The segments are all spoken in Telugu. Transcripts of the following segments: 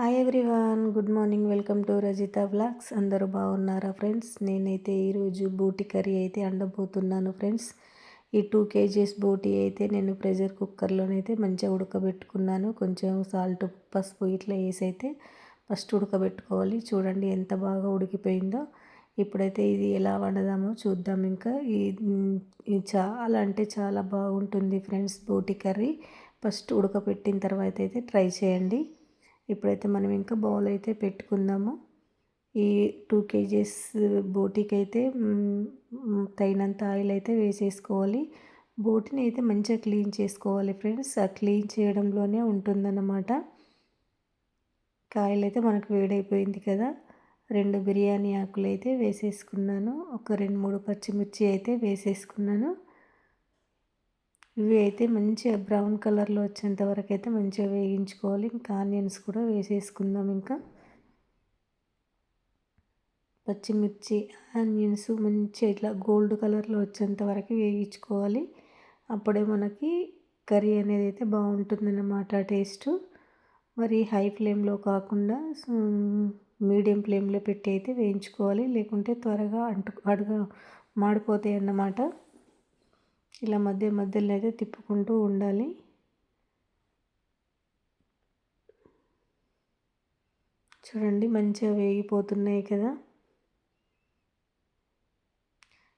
Hi everyone good morning welcome to Rajitha blogs అందరూ బాగున్నారా ఫ్రెండ్స్ నేనైతే ఈరోజు బోటి కర్రీ అయితే అండబోతున్నాను ఫ్రెండ్స్ ఈ టూ కేజీస్ బూటీ అయితే నేను ప్రెషర్ కుక్కర్లోనైతే మంచిగా ఉడకబెట్టుకున్నాను. కొంచెం సాల్ట్ పసుపు ఇట్లా వేసి అయితే ఫస్ట్ ఉడకబెట్టుకోవాలి. చూడండి ఎంత బాగా ఉడికిపోయిందో. ఇప్పుడైతే ఇది ఎలా వండదామో చూద్దాం ఇంకా. ఇది చాలా అంటే చాలా బాగుంటుంది ఫ్రెండ్స్ బూటీ కర్రీ. ఫస్ట్ ఉడకబెట్టిన తర్వాత అయితే ట్రై చేయండి. ఇప్పుడైతే మనం ఇంకా బౌల్ అయితే పెట్టుకుందాము. ఈ టూ కేజీస్ బోటీకి అయితే తగినంత ఆయిల్ అయితే వేసేసుకోవాలి. బోటిని అయితే మంచిగా క్లీన్ చేసుకోవాలి ఫ్రెండ్స్. ఆ క్లీన్ చేయడంలోనే ఉంటుందన్నమాట. కాయలు అయితే మనకు వేడైపోయింది కదా. రెండు బిర్యానీ ఆకులు అయితే వేసేసుకున్నాను. ఒక రెండు మూడు పచ్చిమిర్చి అయితే వేసేసుకున్నాను. ఇవి అయితే మంచిగా బ్రౌన్ కలర్లో వచ్చేంత వరకు అయితే మంచిగా వేయించుకోవాలి. ఇంకా ఆనియన్స్ కూడా వేసేసుకుందాం ఇంకా. పచ్చిమిర్చి ఆనియన్స్ మంచిగా ఇట్లా గోల్డ్ కలర్లో వచ్చేంత వరకు వేయించుకోవాలి. అప్పుడే మనకి కర్రీ అనేది అయితే బాగుంటుందన్నమాట టేస్ట్. మరి హై ఫ్లేమ్లో కాకుండా మీడియం ఫ్లేమ్లో పెట్టి అయితే వేయించుకోవాలి. లేకుంటే త్వరగా అంటు అడుగు మాడిపోతాయి అన్నమాట ఇలా మధ్య మధ్యలో అయితే తిప్పుకుంటూ ఉండాలి. చూడండి మంచిగా వేగిపోతున్నాయి కదా.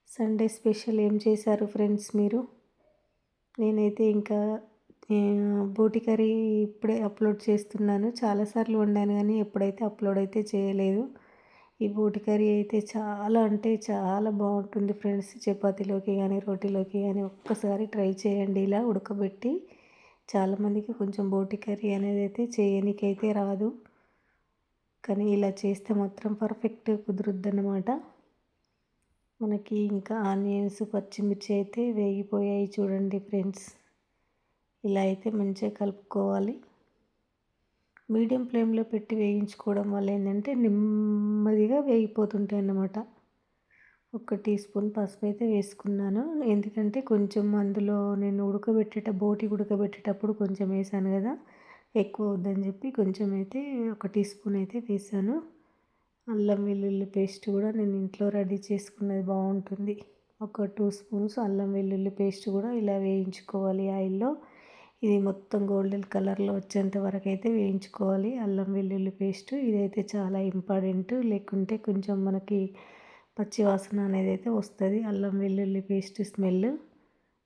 సండే స్పెషల్ ఏం చేశారు ఫ్రెండ్స్ మీరు? నేనైతే ఇంకా బోటి కర్రీ ఇప్పుడే అప్లోడ్ చేస్తున్నాను. చాలాసార్లు వండాను కానీ ఎప్పుడైతే అప్లోడ్ అయితే చేయలేదు. ఈ బోటి కర్రీ అయితే చాలా అంటే చాలా బాగుంటుంది ఫ్రెండ్స్. చపాతీలోకి కానీ రోటీలోకి కానీ ఒక్కసారి ట్రై చేయండి. ఇలా ఉడకబెట్టి చాలామందికి కొంచెం బోటి కర్రీ అనేది అయితే చేయనికైతే రాదు. కానీ ఇలా చేస్తే మాత్రం పర్ఫెక్ట్ కుదురుద్ది అనమాట మనకి ఇంకా ఆనియన్స్ పచ్చిమిర్చి అయితే వేగిపోయాయి చూడండి ఫ్రెండ్స్. ఇలా అయితే మంచిగా కలుపుకోవాలి. మీడియం ఫ్లేమ్లో పెట్టి వేయించుకోవడం వల్ల ఏంటంటే నెమ్మదిగా వేగిపోతుంటాయి అన్నమాట. ఒక టీ స్పూన్ పసుపు అయితే వేసుకున్నాను. ఎందుకంటే కొంచెం అందులో నేను ఉడకబెట్టేట బోటి ఉడకబెట్టేటప్పుడు కొంచెం వేసాను కదా ఎక్కువ వద్దని చెప్పి కొంచెం అయితే ఒక టీ స్పూన్ అయితే వేసాను. అల్లం వెల్లుల్లి పేస్ట్ కూడా నేను ఇంట్లో రెడీ చేసుకున్నది బాగుంటుంది. ఒక టూ స్పూన్స్ అల్లం వెల్లుల్లి పేస్ట్ కూడా ఇలా వేయించుకోవాలి ఆయిల్లో. ఇది మొత్తం గోల్డెన్ కలర్లో వచ్చేంత వరకు అయితే వేయించుకోవాలి. అల్లం వెల్లుల్లి పేస్ట్ ఇదైతే చాలా ఇంపార్టెంట్. లేకుంటే కొంచెం మనకి పచ్చివాసన అనేది అయితే వస్తుంది. అల్లం వెల్లుల్లి పేస్ట్ స్మెల్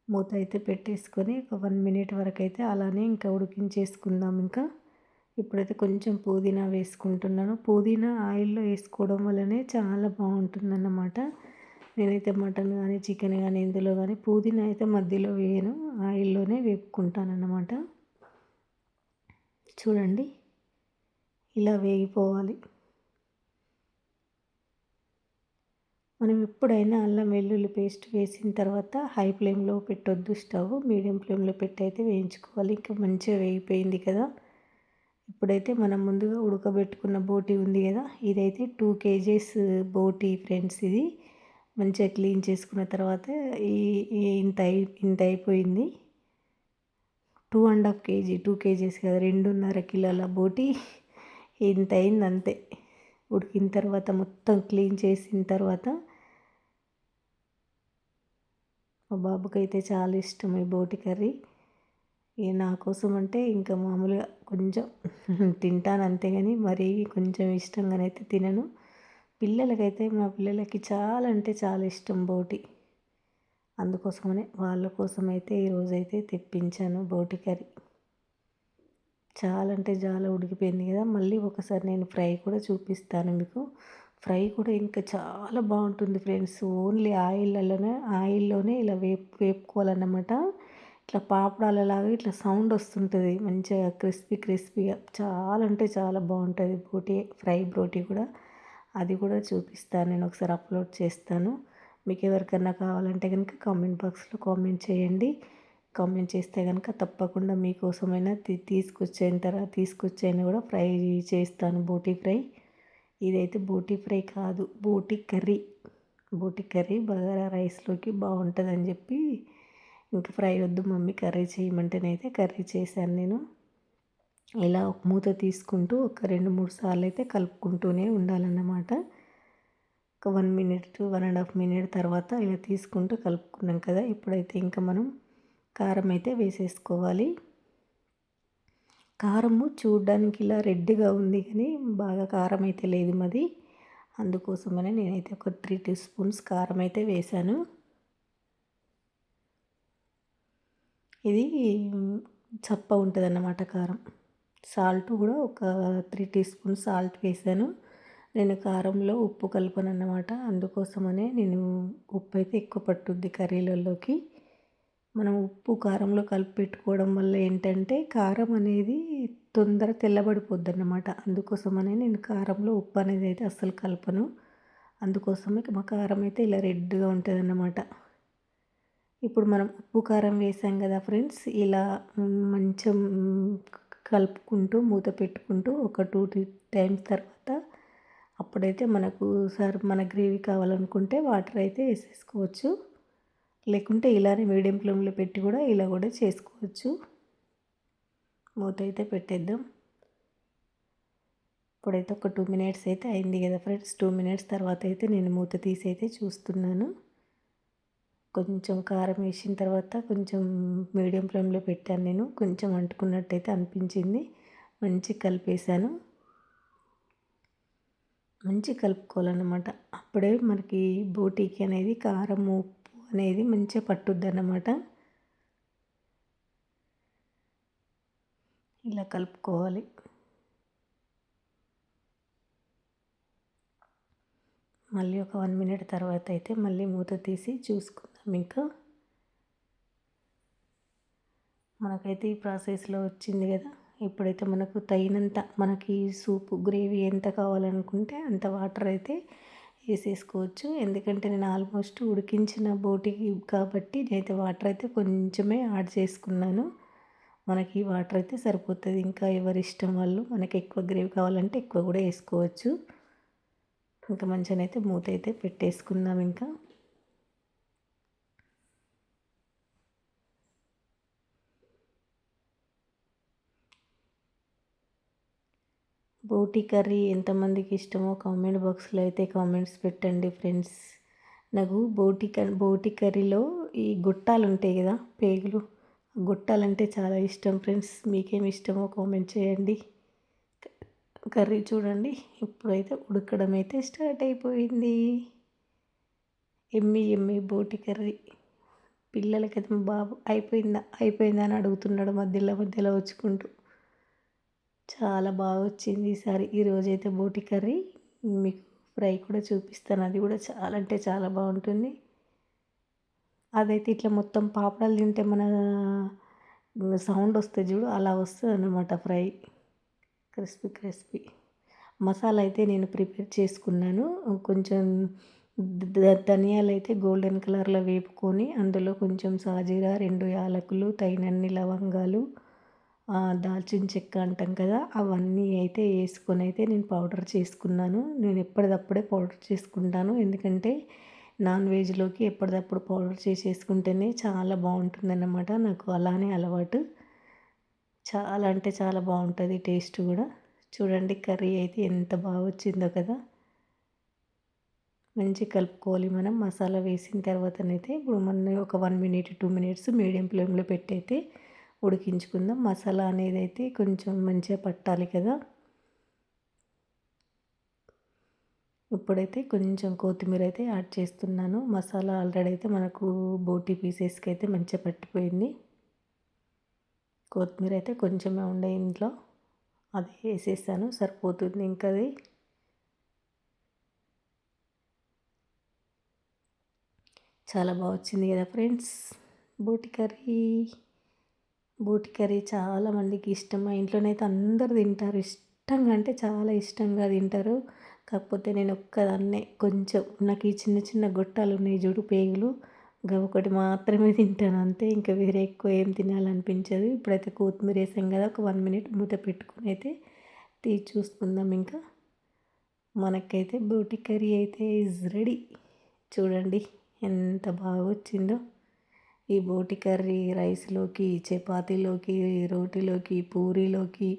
మూత అయితే పెట్టేసుకొని ఒక వన్ మినిట్ వరకు అయితే అలానే ఇంకా ఉడికించేసుకుందాం ఇంకా. ఇప్పుడైతే కొంచెం పుదీనా వేసుకుంటున్నాను. పుదీనా ఆయిల్లో వేసుకోవడం వల్లనే చాలా బాగుంటుందన్నమాట. నేనైతే మటన్ కానీ చికెన్ కానీ ఇందులో కానీ పుదీనా అయితే మధ్యలో వేయను. ఆయిల్లోనే వేపుకుంటానన్నమాట. చూడండి ఇలా వేగిపోవాలి. మనం ఎప్పుడైనా అల్లం వెల్లుల్లి పేస్ట్ వేసిన తర్వాత హై ఫ్లేమ్లో పెట్టొద్దు స్టవ్. మీడియం ఫ్లేమ్లో పెట్టి అయితే వేయించుకోవాలి. ఇంకా మంచిగా వేగిపోయింది కదా. ఇప్పుడైతే మనం ముందుగా ఉడకబెట్టుకున్న బోటీ ఉంది కదా. ఇదైతే టూ కేజీస్ బోటీ ఫ్రెండ్స్ ఇది. మంచిగా క్లీన్ చేసుకున్న తర్వాత ఈ ఇంత ఇంత అయిపోయింది. Two and half KG two KGs కదా రెండున్నర కిలోల బోటి ఇంత అయింది అంతే ఉడికిన తర్వాత మొత్తం క్లీన్ చేసిన తర్వాత మా బాబుకి అయితే చాలా ఇష్టం ఈ బోటి కర్రీ. నా కోసం అంటే ఇంకా మామూలుగా కొంచెం తింటాను అంతే కానీ మరీ కొంచెం ఇష్టంగానైతే తినను. పిల్లలకైతే మా పిల్లలకి చాలా అంటే చాలా ఇష్టం బోటి. అందుకోసమనే వాళ్ళ కోసం అయితే ఈరోజైతే తెప్పించాను బోటి కర్రీ. చాలా అంటే చాలా ఉడికిపోయింది కదా మళ్ళీ ఒకసారి నేను ఫ్రై కూడా చూపిస్తాను మీకు. ఫ్రై కూడా ఇంకా చాలా బాగుంటుంది ఫ్రెండ్స్. ఓన్లీ ఆయిల్లోనే ఆయిల్లోనే ఇలా వేపు వేపుకోవాలన్నమాట. ఇట్లా పాపడాలలాగా ఇట్లా సౌండ్ వస్తుంటుంది. మంచిగా క్రిస్పీ క్రిస్పీగా చాలా అంటే చాలా బాగుంటుంది బోటి ఫ్రై బ్రోటీ కూడా. అది కూడా చూపిస్తాను. నేను ఒకసారి అప్లోడ్ చేస్తాను. మీకు ఎవరికైనా కావాలంటే కనుక కామెంట్ బాక్స్లో కామెంట్ చేయండి. కామెంట్ చేస్తే కనుక తప్పకుండా మీకోసమైనా తీసుకొచ్చిన తర్వాత తీసుకొచ్చాయని కూడా ఫ్రై చేస్తాను బోటి ఫ్రై. ఇదైతే బోటి ఫ్రై కాదు బోటి కర్రీ. బోటి కర్రీ బగారా రైస్లోకి బాగుంటుందని చెప్పి ఇంకా ఫ్రై వద్దు మమ్మీ కర్రీ చేయమంటేనైతే కర్రీ చేశాను నేను. ఇలా ఒక మూత తీసుకుంటూ ఒక రెండు మూడు సార్లు అయితే కలుపుకుంటూనే ఉండాలన్నమాట. ఒక one minute one and half minute తర్వాత ఇలా తీసుకుంటూ కలుపుకున్నాం కదా ఇప్పుడైతే ఇంకా మనం కారం అయితే వేసేసుకోవాలి. కారము చూడడానికి ఇలా రెడ్గా ఉంది కానీ బాగా కారం అయితే లేదు మాది. అందుకోసమనే నేనైతే ఒక త్రీ టీ స్పూన్స్ కారం అయితే వేశాను. ఇది చప్ప ఉంటుంది అన్నమాట కారం. సాల్ట్ కూడా ఒక త్రీ టీ స్పూన్ సాల్ట్ వేసాను. నేను కారంలో ఉప్పు కలపను అన్నమాట అందుకోసమనే నేను ఉప్పు అయితే ఎక్కువ పట్టుద్ది కర్రీలలోకి. మనం ఉప్పు కారంలో కలిపి పెట్టుకోవడం వల్ల ఏంటంటే కారం అనేది తొందర తెల్లబడిపోద్ది అన్నమాట అందుకోసమనే నేను కారంలో ఉప్పు అనేది అయితే అస్సలు కలపను. అందుకోసమే మా కారం అయితే ఇలా రెడ్గా ఉంటుంది అన్నమాట ఇప్పుడు మనం ఉప్పు కారం వేసాం కదా ఫ్రెండ్స్ ఇలా మంచం కలుపుకుంటూ మూత పెట్టుకుంటూ ఒక టూ త్రీ టైమ్స్ తర్వాత అప్పుడైతే మనకు సార్ మన గ్రేవీ కావాలనుకుంటే వాటర్ అయితే వేసేసుకోవచ్చు. లేకుంటే ఇలానే మీడియం ఫ్లేమ్లో పెట్టి కూడా ఇలా కూడా చేసుకోవచ్చు. మూత అయితే పెట్టేద్దాం. ఇప్పుడైతే ఒక టూ మినిట్స్ అయితే అయింది కదా ఫ్రెండ్స్. టూ మినిట్స్ తర్వాత అయితే నేను మూత తీసి అయితే చూస్తున్నాను. కొంచెం కారం వేసిన తర్వాత కొంచెం మీడియం ఫ్లేమ్లో పెట్టాను నేను. కొంచెం అంటుకున్నట్టయితే అనిపించింది. మంచి కలిపేసాను మంచి కలుపుకోవాలన్నమాట. అప్పుడే మనకి బోటీకి అనేది కారం ఉప్పు అనేది మంచిగా పట్టుద్ది అన్నమాట ఇలా కలుపుకోవాలి. మళ్ళీ ఒక వన్ మినిట్ తర్వాత అయితే మళ్ళీ మూత తీసి చూసుకుందాం. ఇంకా మనకైతే ఈ ప్రాసెస్లో వచ్చింది కదా. ఇప్పుడైతే మనకు తగినంత మనకి సూపు గ్రేవీ ఎంత కావాలనుకుంటే అంత వాటర్ అయితే వేసేసుకోవచ్చు. ఎందుకంటే నేను ఆల్మోస్ట్ ఉడికించిన బోటి కాబట్టి నేనైతే వాటర్ అయితే కొంచెమే యాడ్ చేసుకున్నాను. మనకి వాటర్ అయితే సరిపోతుంది. ఇంకా ఎవరి ఇష్టం వాళ్ళు మనకి ఎక్కువ గ్రేవీ కావాలంటే ఎక్కువ కూడా వేసుకోవచ్చు. ఇంకా మంచిగా అయితే మూత అయితే పెట్టేసుకుందాం ఇంకా. బోటి కర్రీ ఎంతమందికి ఇష్టమో కామెంట్ బాక్స్లో అయితే కామెంట్స్ పెట్టండి ఫ్రెండ్స్. నాకు బోటి బోటి కర్రీలో ఈ గుట్టాలు ఉంటాయి కదా పేగులు. గుట్టాలంటే చాలా ఇష్టం ఫ్రెండ్స్. మీకేమి ఇష్టమో కామెంట్ చేయండి. కర్రీ చూడండి. ఇప్పుడైతే ఉడకడం అయితే స్టార్ట్ అయిపోయింది. ఎమ్మి ఎమ్మి బోటి కర్రీ. పిల్లలకైతే బాబు అయిపోయిందా అయిపోయిందా అని అడుగుతున్నాడు మధ్యలో మధ్యలో వచ్చుకుంటూ. చాలా బాగా వచ్చింది ఈసారి ఈరోజైతే బోటి కర్రీ మీకు ఫ్రై కూడా చూపిస్తాను. అది కూడా చాలా అంటే చాలా బాగుంటుంది. అదైతే ఇట్లా మొత్తం పాపడాలు తింటే మన సౌండ్ వస్తే చూడు అలా వస్తుంది అనమాట ఫ్రై. Crispy crispy. మసాలా అయితే నేను ప్రిపేర్ చేసుకున్నాను. కొంచెం ధనియాలు అయితే గోల్డెన్ కలర్లో వేపుకొని అందులో కొంచెం సాజీరా రెండు యాలకులు తగినన్ని లవంగాలు దాల్చిన చెక్క అంటాం కదా అవన్నీ అయితే వేసుకొని అయితే నేను పౌడర్ చేసుకున్నాను. నేను ఎప్పటిదప్పుడే పౌడర్ చేసుకుంటాను. ఎందుకంటే నాన్ వెజ్లోకి ఎప్పటిదప్పుడు పౌడర్ చేసేసుకుంటేనే చాలా బాగుంటుందన్నమాట. నాకు అలానే అలవాటు. చాలా అంటే చాలా బాగుంటుంది టేస్ట్ కూడా. చూడండి కర్రీ అయితే ఎంత బాగా వచ్చిందో కదా. మంచి కలుపుకోవాలి మనం. మసాలా వేసిన తర్వాతనైతే ఇప్పుడు మనం ఒక one minute two minutes medium ఫ్లేమ్లో పెట్టయితే ఉడికించుకుందాం. మసాలా అనేది అయితే కొంచెం మంచిగా పట్టాలి కదా. ఇప్పుడైతే కొంచెం కొత్తిమీర అయితే యాడ్ చేస్తున్నాను. మసాలా ఆల్రెడీ అయితే మనకు బోటి పీసెస్కి అయితే మంచిగా పట్టిపోయింది. కొత్తిమీర అయితే కొంచెమే ఉండే ఇంట్లో. అది వేసేసాను. సరిపోతుంది ఇంకా అది. చాలా బాగా వచ్చింది కదా ఫ్రెండ్స్. బోటి కర్రీ. బోటి కర్రీ చాలా మందికి ఇష్టం. మా ఇంట్లోనైతే అందరు తింటారు. ఇష్టంగా అంటే చాలా ఇష్టంగా తింటారు. కాకపోతే నేను ఒక్కదాన్నే. కొంచెం నాకు ఈ చిన్న చిన్న గొట్టాలు ఉన్నాయి చూడు పేగులు. ఒకటి మాత్రమే తింటాను అంతే. ఇంకా వేరే ఎక్కువ ఏం తినాలనిపించదు. ఇప్పుడైతే కొత్తిమీర వేసాం కదా ఒక వన్ మినిట్ మూత పెట్టుకుని అయితే తీసి చూసుకుందాం ఇంకా. మనకైతే బోటి కర్రీ అయితే ఇస్ రెడీ చూడండి ఎంత బాగా వచ్చిందో ఈ బోటి కర్రీ రైస్లోకి చపాతీలోకి రోటీలోకి పూరీలోకి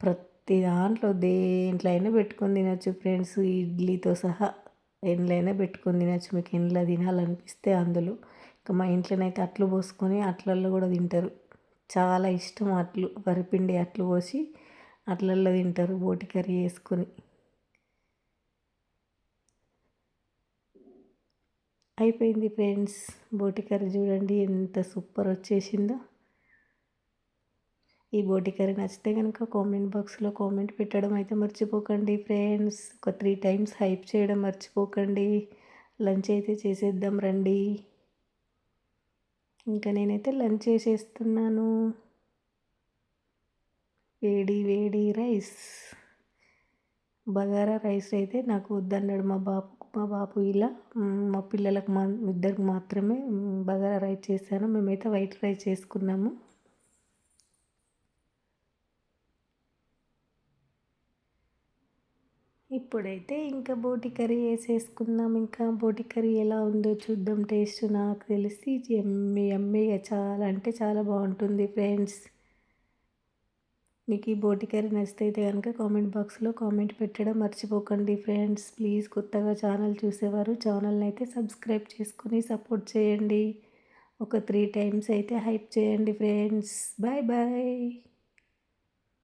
ప్రతి దాంట్లో దేంట్లో అయినా పెట్టుకొని తినచ్చు ఫ్రెండ్స్. ఇడ్లీతో సహా ఎండ్లైనా పెట్టుకొని తినచ్చు. మీకు ఎండ్లో తినాలనిపిస్తే అందులో. ఇంకా మా ఇంట్లోనైతే అట్లు పోసుకొని అట్లల్లో కూడా తింటారు. చాలా ఇష్టం అట్లు. వరిపిండి అట్లు పోసి అట్లల్లో తింటారు బోటి కర్రీ వేసుకొని. అయిపోయింది ఫ్రెండ్స్. బోటి కర్రీ చూడండి ఎంత సూపర్ వచ్చేసిందో. ఈ బోటి కర్రీ నచ్చితే కనుక కామెంట్ బాక్స్లో కామెంట్ పెట్టడం అయితే మర్చిపోకండి ఫ్రెండ్స్. ఒక త్రీ టైమ్స్ హైప్ చేయడం మర్చిపోకండి. లంచ్ అయితే చేసేద్దాం రండి. ఇంకా నేనైతే లంచ్ చేసేస్తున్నాను. వేడి వేడి రైస్. బగారా రైస్ అయితే నాకు వద్దన్నాడు మా బాబు మా బాబు ఇలా మా పిల్లలకు మా ఇద్దరికి మాత్రమే బగారా రైస్ చేశాను. మేమైతే వైట్ రైస్ చేసుకున్నాము. ఇప్పుడైతే ఇంకా బోటి కర్రీ వేసేసుకుందాం. ఇంకా బోటి కర్రీ ఎలా ఉందో చూద్దాం. టేస్ట్ నాకు తెలిసి ఎమ్మి ఎమ్మిగా చాలా అంటే చాలా బాగుంటుంది ఫ్రెండ్స్. మీకు ఈ బోటి కర్రీ నచ్చితే కనుక కామెంట్ బాక్స్లో కామెంట్ పెట్టడం మర్చిపోకండి ఫ్రెండ్స్. ప్లీజ్ కొత్తగా ఛానల్ చూసేవారు ఛానల్ని అయితే సబ్స్క్రైబ్ చేసుకొని సపోర్ట్ చేయండి. ఒక త్రీ టైమ్స్ అయితే హైప్ చేయండి ఫ్రెండ్స్. Bye bye.